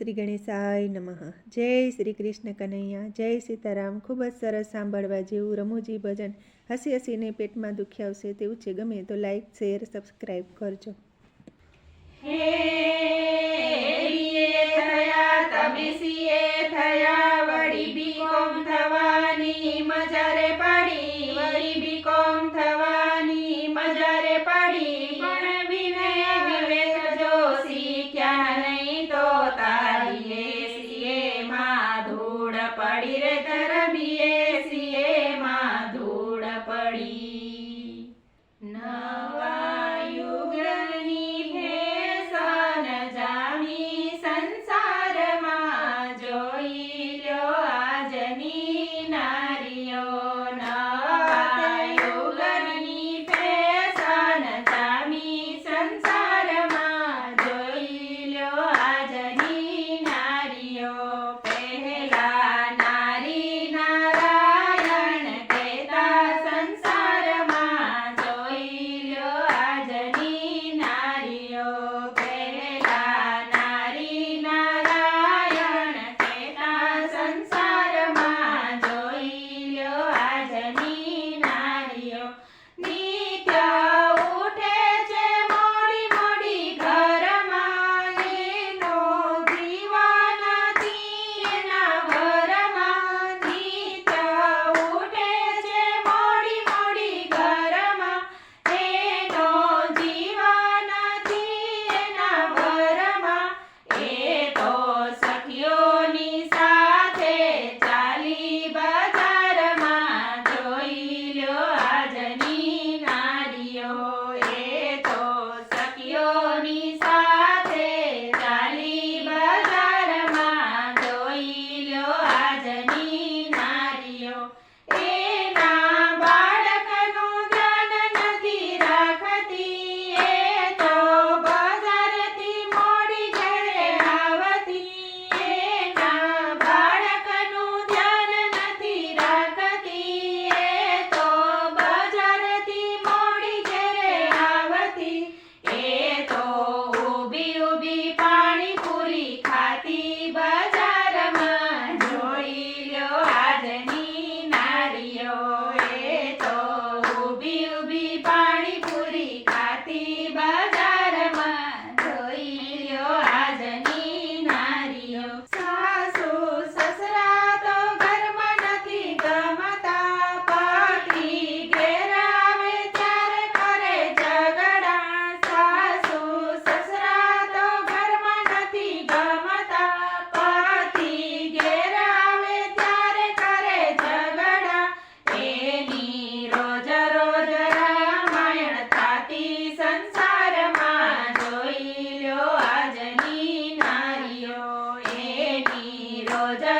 શ્રી ગણેશાય નમઃ. જય શ્રી કૃષ્ણ કનૈયા. જય સીતારામ. ખૂબ જ સરસ સાંભળવા જેવું રમૂજી ભજન હસી હસીને પેટમાં દુખી આવશે તેવું છે. ગમે તો લાઈક શેર સબસ્ક્રાઈબ કરજો. હે તમે পাওয়া যায়